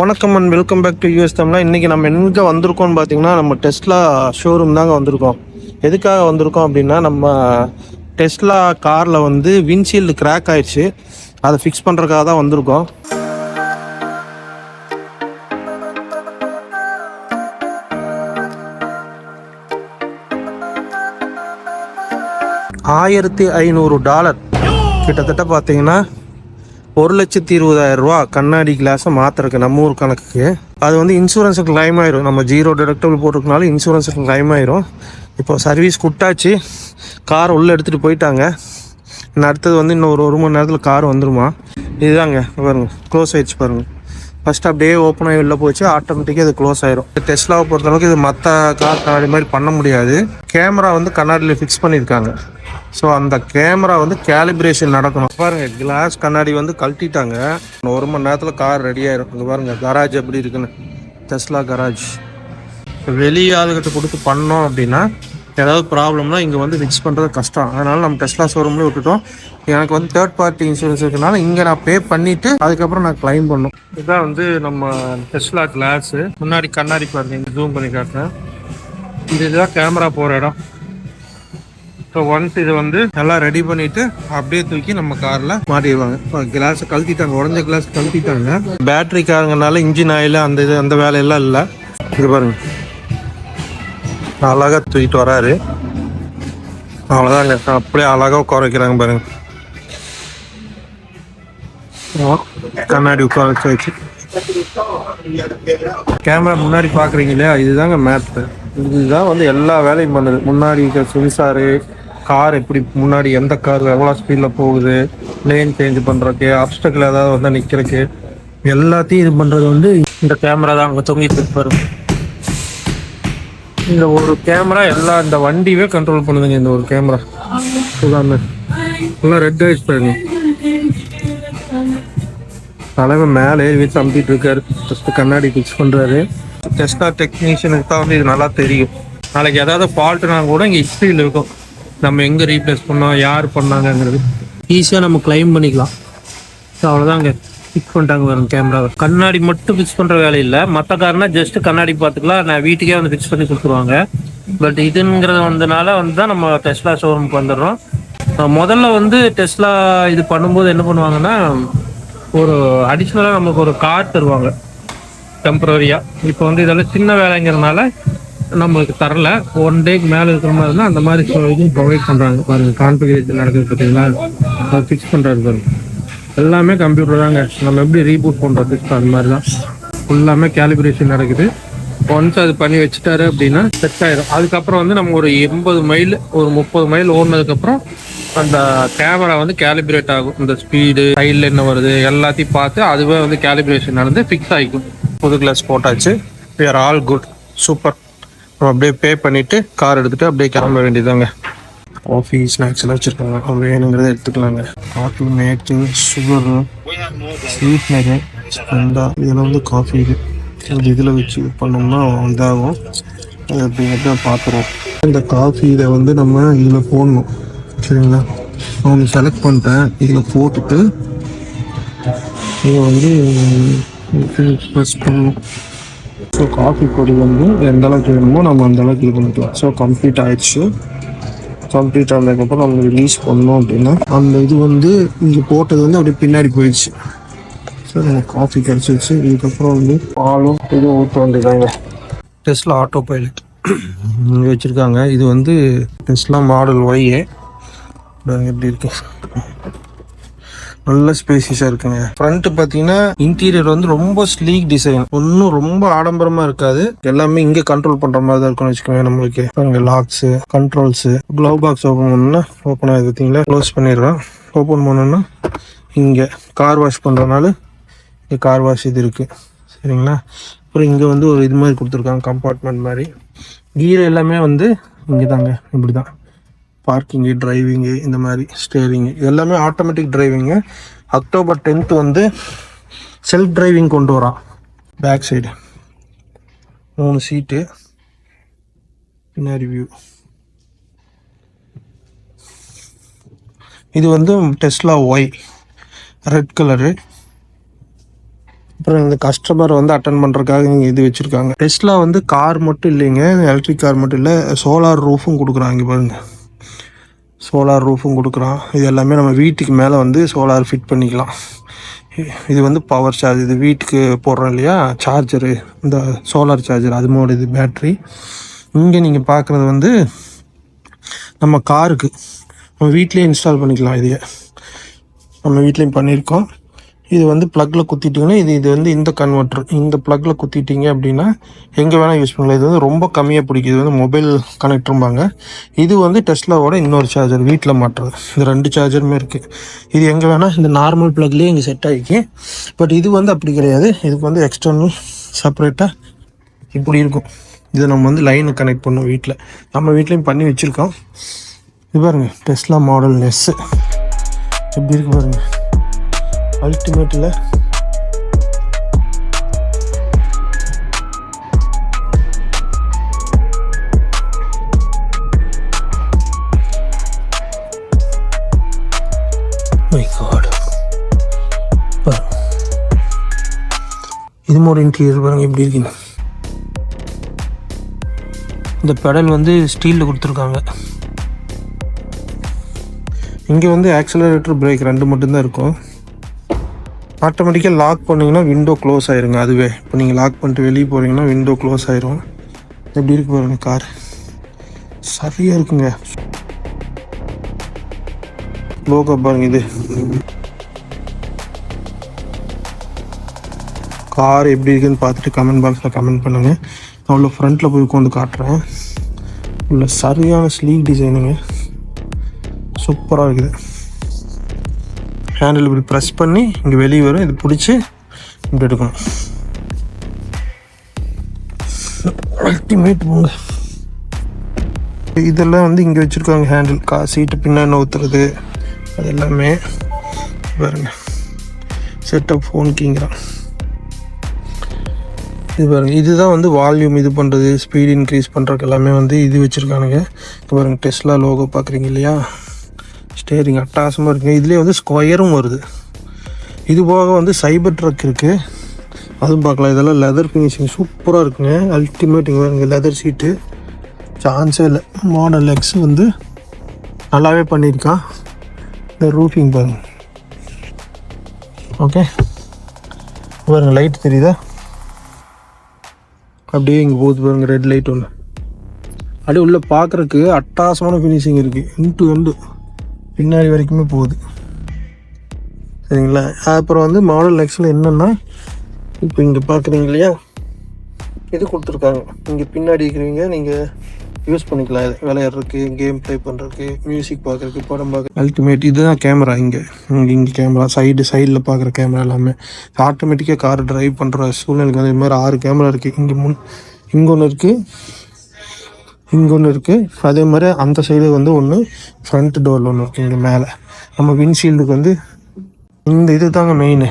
வணக்கம் and welcome back to US தமிழா இன்றைக்கி நம்ம எங்கே வந்திருக்கோம்னு பார்த்தீங்கன்னா நம்ம டெஸ்ட்லா ஷோரூம் தாங்க வந்திருக்கோம். எதுக்காக வந்திருக்கோம் அப்படின்னா நம்ம டெஸ்ட்லா காரில் வந்து விண்ட்ஷீல்டு கிராக் ஆயிடுச்சு. அதை ஃபிக்ஸ் பண்ணுறதுக்காக தான் வந்திருக்கோம். ஆயிரத்தி ஐநூறு டாலர். கிட்டத்தட்ட பார்த்தீங்கன்னா ஒரு லட்சத்தி இருபதாயிரம் ரூபா கண்ணாடி கிளாஸை மாத்திருக்கு நம்ம ஊர் கணக்குக்கு. அது வந்து இன்சூரன்ஸுக்கு கிளைம் ஆயிரும். நம்ம ஜீரோ டிடக்டபிள் போட்டிருக்கனால இன்சூரன்ஸுக்கு கிளைம் ஆயிரும். இப்போ சர்வீஸ் கொடுத்தாச்சு கார் உள்ளே எடுத்துகிட்டு போயிட்டாங்க. அடுத்தது வந்து இன்னும் ஒரு ஒரு மணி நேரத்தில் கார் வந்துருமா? இதுதாங்க பாருங்க. க்ளோஸ் ஆயிடுச்சு பாருங்க. ஃபஸ்ட் அப்படியே ஓப்பன் ஆகி வெளில போச்சு ஆட்டோமேட்டிக்காக இது க்ளோஸ் ஆயிரும். டெஸ்லாவை பொறுத்தளவுக்கு இது மற்ற கார் கண்ணாடி மாதிரி பண்ண முடியாது. கேமரா வந்து கண்ணாடியில் ஃபிக்ஸ் பண்ணியிருக்காங்க. ஸோ அந்த கேமரா வந்து கேலிப்ரேஷன் நடக்கணும். பாருங்க கிளாஸ் கண்ணாடி வந்து கழட்டிட்டாங்க. ஒரு மணி நேரத்தில் கார் ரெடி ஆயிரும். இங்க பாருங்க கராஜ் எப்படி இருக்குன்னு. டெஸ்லா கராஜ் வெளியே ஆளுகிட்ட கொடுத்து பண்ணோம் அப்படின்னா ஏதாவது ப்ராப்ளம்னா இங்கே வந்து ஃபிக்ஸ் பண்ணுறது கஷ்டம். அதனால நம்ம டெஸ்லா ஷோரூம்லேயே விட்டுட்டோம். எனக்கு வந்து தேர்ட் பார்ட்டி இன்சூரன்ஸ் இருக்கனால இங்கே நான் பே பண்ணிவிட்டு அதுக்கப்புறம் நான் கிளைம் பண்ணும். இதுதான் வந்து நம்ம டெஸ்லா கிளாஸு முன்னாடி கண்ணாடி பாருங்க ஜூம் பண்ணி காட்டுறேன். இது இதுதான் கேமரா போகிற இடம். ஸோ ஒன்ஸ் இது வந்து நல்லா ரெடி பண்ணிட்டு அப்படியே தூக்கி நம்ம கார்ல மாட்டிடுவாங்க. கிளாஸ் கழட்டிட்டாங்க. உடஞ்ச கிளாஸ் கழட்டிட்டாங்க. பேட்டரி காரங்கனால இன்ஜின் ஆயில் அந்த இது அந்த வேலையெல்லாம் இல்லை. இது பாருங்க. அழகாக தூக்கிட்டு வராரு. அவ்வளோதாங்க அப்படியே அழகாக உட்கார வைக்கிறாங்க பாருங்க. ஆ, கண்ணாடி உட்கார வச்சு வச்சு. கேமரா முன்னாடி பார்க்குறீங்க இல்லையா? இதுதாங்க மேப் இதுதான் வந்து எல்லா வேலையும் பண்ணுது. முன்னாடி இருக்கிற சென்சாரு கார் எப்படி முன்னாடி எந்த கார் எவ்வளோ ஸ்பீடில் போகுது? லேன் சேஞ்ச் பண்ணுறதுக்கு அப்டக்கில் ஏதாவது வந்து நிற்கிறதுக்கு எல்லாத்தையும் இது பண்ணுறது வந்து இந்த கேமரா தான் அங்கே தொங்கிட்டு இருப்பாரு இந்த ஒரு கேமரா எல்லா இந்த வண்டியவே கண்ட்ரோல் பண்ணுதுங்க இந்த ஒரு கேமரா எல்லாமே ரெட் ஐஸ் பாருங்க. தலைவன் மேலே வச்சு அமுத்திட்டு இருக்காரு. ஜஸ்ட் கண்ணாடி ஃபிக்ஸ் பண்ணுறாரு டெஸ்டா டெக்னீஷியனுக்கு தான் வந்து இது நல்லா தெரியும். நாளைக்கு ஏதாவது ஃபால்ட்னா கூட இங்கே ஹிஸ்ட்ரியில் இருக்கும். நம்ம எங்கே ரீப்ளேஸ் பண்ணோம் யார் பண்ணாங்கங்கிறது ஈஸியாக நம்ம கிளைம் பண்ணிக்கலாம். ஸோ அவ்வளோதாங்க ஃபிக்ஸ் பண்ணிட்டாங்க வரும் கேமராவை கண்ணாடி மட்டும் ஃபிக்ஸ் பண்ணுற வேலை இல்லை. மற்ற காரனா ஜஸ்ட் கண்ணாடி பார்த்துக்கலாம். நான் வீட்டுக்கே வந்து ஃபிக்ஸ் பண்ணி கொடுத்துருவாங்க. பட் இதுங்கிறது வந்தனால வந்து தான் நம்ம டெஸ்லா ஷோரூமுக்கு வந்துடுறோம். முதல்ல வந்து டெஸ்லா இது பண்ணும்போது என்ன பண்ணுவாங்கன்னா ஒரு அடிஷ்னலாக நமக்கு ஒரு கார் தருவாங்க. டெம்பரரியாக இப்போ வந்து இதெல்லாம் சின்ன வேலைங்கிறதுனால நம்மளுக்கு தரல. ஒன் டேக்கு மேலே இருக்கிற மாதிரி இருந்தால் அந்த மாதிரி சொ- இதுவும் ப்ரொவைட் பண்ணுறாங்க பாருங்கள் கான்ஃபிகரேஷன் நடக்குது பார்த்தீங்களா? அதை ஃபிக்ஸ் பண்ணுறது பாருங்க. எல்லாமே கம்ப்யூட்டர் தாங்க. நம்ம எப்படி ரீபூட் பண்ணுறது அந்த மாதிரி தான். ஃபுல்லாமே கேலிபிரேஷன் நடக்குது. ஒன்ஸ் அது பண்ணி வச்சுட்டாரு அப்படின்னா செட் ஆயிடும் அதுக்கப்புறம் வந்து நம்ம ஒரு எண்பது மைல் ஒரு முப்பது மைல் ஓடினதுக்கப்புறம் அந்த கேமரா வந்து கேலிபிரேட் ஆகும். இந்த ஸ்பீடு சைடில் என்ன வருது எல்லாத்தையும் பார்த்து அதுவே வந்து கேலிபிரேஷன் நடந்து ஃபிக்ஸ் ஆகிக்கும் புது கிளாஸ் போட்டாச்சு. We are all good super அப்படியே பே பண்ணிட்டு கார் எடுத்துட்டு அப்படியே கிளம்ப வேண்டியதாங்க காஃபி ஸ்நாக்ஸ் எல்லாம் வச்சிருக்காங்க. அவங்க வேணுங்கிறத எடுத்துக்கலாங்க. Coffee mate sugar sweet Splenda இதெல்லாம் வந்து காஃபி இது. இது இதில் வச்சு பண்ணோம்னா இதாகும். அது அப்படிங்கிறத பார்க்குறோம் இந்த காஃபி இதை வந்து நம்ம இதில் போடணும். சரிங்களா? அவங்க செலக்ட் பண்ணிட்டேன். இதில் போட்டுட்டு இதை வந்து ப்ரெஸ் பண்ணணும். ஸோ காஃபி பொடி வந்து எந்த அளவுக்கு வேணுமோ நம்ம அந்த அளவுக்கு இது பண்ணிக்கலாம். ஸோ கம்ப்ளீட் ஆயிடுச்சு. கம்ப்ளீட் ஆனதுக்கப்புறம் நம்ம ரிலீஸ் பண்ணோம் அப்படின்னா அந்த இது வந்து இங்கே போட்டது வந்து அப்படியே பின்னாடி போயிடுச்சு. ஸோ நம்ம காஃபி கிடச்சிருச்சு. இதுக்கப்புறம் வந்து பாலும் இதுவும் ஊற்ற வேண்டியதாங்க டெஸ்லா ஆட்டோ பைலட் இங்கே வச்சுருக்காங்க. இது வந்து டெஸ்ட்லாம் மாடல் ஒய்யே எப்படி இருக்கு? நல்ல ஸ்பேசிஸாக இருக்குங்க. ஃப்ரண்ட் பார்த்தீங்கன்னா இன்டீரியர் வந்து ரொம்ப ஸ்லீக் டிசைன் ஒன்றும் ரொம்ப ஆடம்பரமாக இருக்காது. எல்லாமே இங்கே கண்ட்ரோல் பண்ணுற மாதிரி தான் இருக்கும்னு வச்சுக்கோங்க நம்மளுக்கு. பாருங்க locks controls glove box open பண்ணணும்னா ஓப்பன் ஆகுது பார்த்தீங்களா க்ளோஸ் பண்ணிடுறோம் ஓப்பன் பண்ணோம்னா இங்கே கார் வாஷ் பண்ணுறனால இங்கே கார் வாஷ் இது இருக்குது சரிங்களா? அப்புறம் இங்கே வந்து ஒரு இது மாதிரி கொடுத்துருக்காங்க கம்பார்ட்மெண்ட் மாதிரி. கீரை எல்லாமே வந்து இங்கே தாங்க இப்படி தான் பார்க்கிங்கு டிரைவிங்கு இந்த மாதிரி ஸ்டேரிங்கு எல்லாமே ஆட்டோமேட்டிக் டிரைவிங்கு அக்டோபர் டென்த் வந்து செல்ஃப் டிரைவிங் கொண்டு வரான். பேக் சைடு மூணு சீட்டு பின்னாடி வியூ இது வந்து டெஸ்லா ஒய் ரெட் கலரு அப்புறம் இந்த கஸ்டமர் வந்து அட்டன் பண்ணுறதுக்காக இங்கே இது வச்சுருக்காங்க. டெஸ்ட்லா வந்து கார் மட்டும் இல்லைங்க எலக்ட்ரிக் கார் மட்டும் இல்லை சோலார் ரூஃபும் கொடுக்குறாங்க பாருங்கள் சோலார் ரூஃபும் கொடுக்குறான். இது எல்லாமே நம்ம வீட்டுக்கு மேலே வந்து சோலார் ஃபிட் பண்ணிக்கலாம். இது வந்து பவர் சார்ஜ் இது வீட்டுக்கு போடுறோம் இல்லையா? சார்ஜரு இந்த சோலார் சார்ஜர் அது மாதிரி இது பேட்ரி இங்கே நீங்கள் பார்க்குறது வந்து நம்ம காருக்கு நம்ம வீட்லேயே இன்ஸ்டால் பண்ணிக்கலாம் இதையே. நம்ம வீட்லேயும் பண்ணியிருக்கோம். இது வந்து ப்ளக்கில் குத்திட்டிங்கன்னா இது இது வந்து இந்த கன்வெர்ட்டர் இந்த ப்ளக்கில் குத்திட்டிங்க அப்படின்னா எங்கே வேணால் யூஸ் பண்ணலாம். இது வந்து ரொம்ப கம்மியாக பிடிக்கும். இது வந்து மொபைல் கனெக்டரும்பாங்க இது வந்து டெஸ்லாவோட இன்னொரு சார்ஜர் வீட்டில் மாட்டுறது. இந்த ரெண்டு சார்ஜருமே இருக்குது இது எங்கே வேணால் இந்த நார்மல் ப்ளக்லேயே இங்கே செட் ஆகிக்கு பட் இது வந்து அப்படி கிடையாது. இதுக்கு வந்து எக்ஸ்டர்னல் செப்பரேட்டாக இப்படி இருக்கும். இதை நம்ம வந்து லைனுக்கு கனெக்ட் பண்ணோம் வீட்டில் நம்ம வீட்லேயும் பண்ணி வச்சுருக்கோம். இது பாருங்கள் டெஸ்லா மாடல் நெஸ்ஸு எப்படி இருக்கு பாருங்கள் அல்டிமேட்டில் மை காட் இது மாதிரி இன்டீரியர் பாருங்க எப்படி இருக்குன்னு இந்த பெடல் வந்து ஸ்டீலில் கொடுத்துருக்காங்க. இங்கே வந்து ஆக்சலரேட்டர் பிரேக் ரெண்டு மட்டும்தான் இருக்கும். ஆட்டோமேட்டிக்காக லாக் பண்ணிங்கன்னா விண்டோ க்ளோஸ் ஆயிருங்க அதுவே. இப்போ நீங்கள் லாக் பண்ணிட்டு வெளியே போகிறீங்கன்னா விண்டோ க்ளோஸ் ஆயிரும். எப்படி இருக்கு பாருங்க கார் சரியாக இருக்குங்க. லோகோ பாருங்க இது. கார் எப்படி இருக்குன்னு பார்த்துட்டு கமெண்ட் பாக்ஸில் கமெண்ட் பண்ணுங்கள் நான் உள்ள ஃப்ரண்ட்டில் போய் உட்காந்து காட்டுறேன். உள்ள சரியான ஸ்லீக் டிசைனுங்க சூப்பராக இருக்குது. ஹேண்டில் இப்படி ப்ரெஸ் பண்ணி இங்கே வெளியே வரும். இது பிடிச்சி இப்படி எடுக்கணும். அல்டிமேட் போங்க இதெல்லாம் வந்து இங்கே வச்சுருக்காங்க ஹேண்டில் கா சீட்டு பின்னாடி ஊற்றுறது அது எல்லாமே பாருங்க. செட்டப் ஃபோன் கீங்கிறான் இது பாருங்கள் இதுதான் வந்து வால்யூம் இது பண்ணுறது ஸ்பீட் இன்க்ரீஸ் பண்ணுறதுக்கு எல்லாமே வந்து இது வச்சுருக்கானுங்க. பாருங்கள் பாருங்க டெஸ்லா லோகோ பார்க்குறீங்க இல்லையா? ஸ்டேரிங் அட்டாசமாக இருக்குங்க இதுலேயே வந்து ஸ்கொயரும் வருது. இது போக வந்து சைபர் ட்ரக் இருக்குது அதுவும் பார்க்கலாம். இதெல்லாம் லெதர் ஃபினிஷிங் சூப்பராக இருக்குங்க. அல்டிமேட் இங்கே பாருங்க லெதர் சீட்டு சான்ஸே இல்லை. மாடல் எக்ஸ் வந்து நல்லாவே பண்ணியிருக்கான் இந்த ரூஃபிங் பாருங்க. ஓகே பாருங்க லைட் தெரியுதா? அப்படியே இங்கே போகுது பாருங்க ரெட் லைட் ஒன்று அப்படியே உள்ளே பார்க்குறக்கு அட்டாசமான ஃபினிஷிங் இருக்குது இன்ட்டு எண்டு பின்னாடி வரைக்குமே போகுது. சரிங்களா? அப்புறம் வந்து மாடல் நெக்ஸ்டில் என்னென்னா இப்போ இங்கே பார்க்குறீங்க இல்லையா? இது கொடுத்துருக்காங்க. இங்கே பின்னாடி இருக்கிறவங்க நீங்கள் யூஸ் பண்ணிக்கலாம். இது விளையாடுறதுக்கு கேம் ப்ளே பண்ணுறதுக்கு மியூசிக் பார்க்குறதுக்கு படம் பார்க்க அல்டிமேட் இதுதான் கேமரா இங்கே. இங்கே இங்கே கேமரா சைடு சைடில் பார்க்குற கேமரா எல்லாமே. ஆட்டோமேட்டிக்காக கார் டிரைவ் பண்ணுற சூழ்நிலைக்கு வந்து இது மாதிரி ஆறு கேமரா இருக்குது இங்கே முன் இங்கே ஒன்று இருக்குது இங்கே ஒன்று இருக்குது அதே மாதிரி அந்த சைடு வந்து ஒன்று ஃப்ரண்ட் டோரில் ஒன்று இருக்குது இங்கே மேலே. நம்ம வின்ஷீல்டுக்கு வந்து இந்த இது தாங்க மெயின்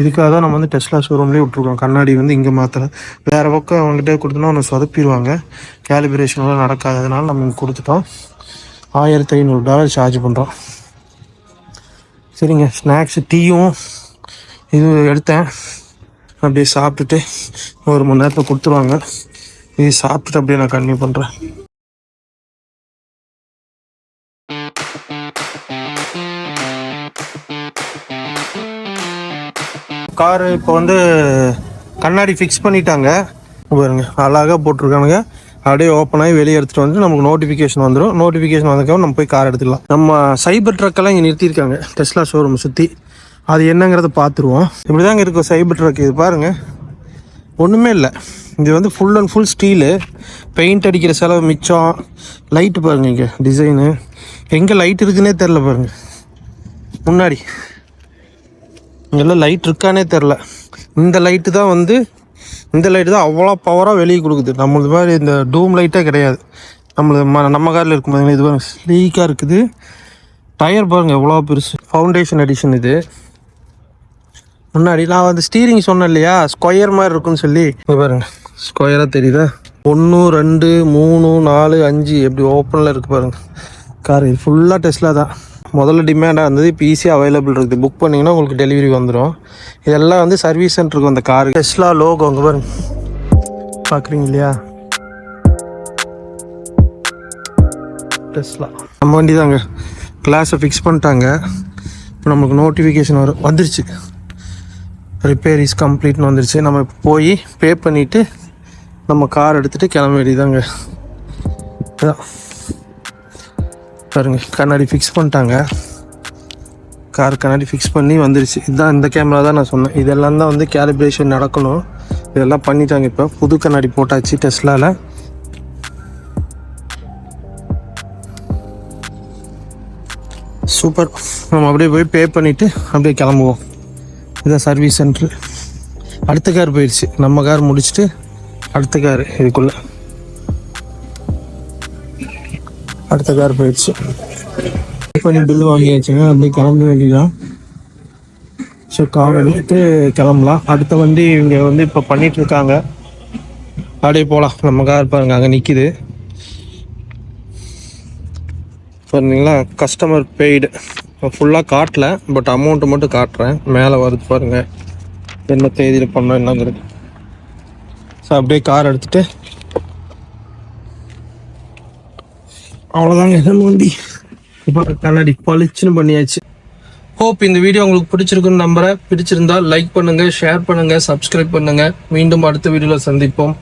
இதுக்காக தான் நம்ம வந்து டெஸ்லா ஷோரூம்லேயே விட்ருக்கோம் கண்ணாடி வந்து இங்கே மாத்திரம் வேறு பக்கம் அவங்ககிட்ட கொடுத்தோன்னா ஒன்று சொதப்பிடுவாங்க. கேலிபிரேஷன்லாம் நடக்காததுனால நம்ம இங்கே கொடுத்துட்டோம். ஆயிரத்தி ஐநூறு டாலர் சார்ஜ் பண்ணுறோம் சரிங்க. ஸ்நாக்ஸ் டீயும் இது எடுத்தேன். அப்படியே சாப்பிட்டுட்டு ஒரு மணி நேரத்தில் கொடுத்துருவாங்க. இது சாப்பிட்டுட்டு அப்படியே நான் கன்டினியூ பண்ணுறேன் காரு இப்போ வந்து கண்ணாடி ஃபிக்ஸ் பண்ணிட்டாங்க. பாருங்க அழகாக போட்டிருக்கானுங்க. அப்படியே ஓப்பன் ஆகி வெளியே எடுத்துகிட்டு வந்து நமக்கு நோட்டிஃபிகேஷன் வந்துடும் நோட்டிஃபிகேஷன் வந்ததுக்கப்புறம் நம்ம போய் கார் எடுத்துக்கலாம். நம்ம சைபர் ட்ரக்கெல்லாம் இங்கே நிறுத்தியிருக்காங்க டெஸ்லா ஷோரூம் சுற்றி அது என்னங்கிறத பார்த்துருவோம். இப்படி தாங்க இருக்கும் சைபர் ட்ரக் இது பாருங்கள் ஒன்றுமே இல்லை. இது வந்து full and full steel paint அடிக்கிற செலவு மிச்சம். லைட்டு பாருங்க இங்கே டிசைனு எங்கே லைட் இருக்குன்னே தெரில பாருங்க. முன்னாடி. இங்கெல்லாம் லைட் இருக்கானே தெரில இந்த லைட்டு தான் வந்து இந்த லைட்டு தான் அவ்வளோ பவராக வெளியே கொடுக்குது. நம்மளது மாதிரி இந்த டூம் லைட்டே கிடையாது. நம்மளது ம நம்ம காரில் இருக்கும் பாருங்க இது பாருங்கள் ஸ்லீக்காக இருக்குது. டயர் பாருங்கள் எவ்வளோ பெருசு. ஃபவுண்டேஷன் எடிஷன் இது. முன்னாடி நான் வந்து ஸ்டீரிங் சொன்னேன் இல்லையா? ஸ்கொயர் மாதிரி இருக்குன்னு சொல்லி. பாருங்கள் ஸ்கொயராக தெரியுதா? ஒன்று ரெண்டு மூணு நாலு அஞ்சு. எப்படி ஓப்பனில் இருக்குது பாருங்க. கார் இது ஃபுல்லாக டெஸ்ட்டில் தான். முதல்ல டிமாண்டாக இருந்தது இப்போ ஈஸியாக அவைலபிள் இருக்குது. புக் பண்ணிங்கன்னா உங்களுக்கு டெலிவரி வந்துடும் இதெல்லாம் வந்து சர்வீஸ் சென்டருக்கு வந்த கார் டெஸ்லா லோகோ அங்கே பாருங்க. பார்க்குறீங்க இல்லையா? டெஸ்லா நம்ம வண்டி தாங்க கிளாஸை ஃபிக்ஸ் பண்ணிட்டாங்க. இப்போ நமக்கு நோட்டிஃபிகேஷன் வரும். வந்துருச்சு. ரிப்பேர் இஸ் கம்ப்ளீட்னு வந்துருச்சு. நம்ம இப்போ போய் பே பண்ணிவிட்டு நம்ம கார் எடுத்துகிட்டு கிளம்ப வேண்டியதாங்க இதான் பாருங்க கண்ணாடி ஃபிக்ஸ் பண்ணிட்டாங்க. கார் கண்ணாடி ஃபிக்ஸ் பண்ணி வந்துருச்சு. இதுதான் இந்த கேமரா தான் நான் சொன்னேன். இதெல்லாம் தான் வந்து கேலிப்ரேஷன் நடக்கணும். இதெல்லாம் பண்ணிட்டாங்க இப்போ. புது கண்ணாடி போட்டாச்சு டெஸ்லாவில் சூப்பர் நம்ம அப்படியே போய் பே பண்ணிவிட்டு அப்படியே கிளம்புவோம். இதான் சர்வீஸ் சென்ட்ரு அடுத்த கார் போயிடுச்சு நம்ம கார் முடிச்சுட்டு அடுத்த கார் இதுக்குள்ள. அடுத்த கார் போயிடுச்சு. பண்ணி பில் வாங்கியாச்சுங்க. அப்படியே கிளம்ப வேண்டியதான் ஸோ கார் எடுத்து கிளம்பலாம். அடுத்த வண்டி இங்கே வந்து இப்போ பண்ணிட்டு இருக்காங்க. அப்படியே போகலாம் நம்ம கார் பாருங்க அங்கே நிற்கிது பாருங்களா கஸ்டமர் பெய்டு ஃபுல்லாக காட்டல பட் அமௌண்ட்டு மட்டும் காட்டுறேன். மேலே வருது பாருங்கள் என்ன தேதியில் பண்ணோம் என்னங்கிறது. அப்படியே கார் எடுத்துட்டு. அவ்வளோதாங்க நம்ம வண்டி இப்போ கண்ணாடி பளிச்சுன்னு பண்ணியாச்சு. ஹோப் இந்த வீடியோ உங்களுக்கு பிடிச்சிருக்குன்னு நம்புறேன். பிடிச்சிருந்தா லைக் பண்ணுங்க ஷேர் பண்ணுங்க சப்ஸ்கிரைப் பண்ணுங்க. மீண்டும் அடுத்த வீடியோவில் சந்திப்போம்.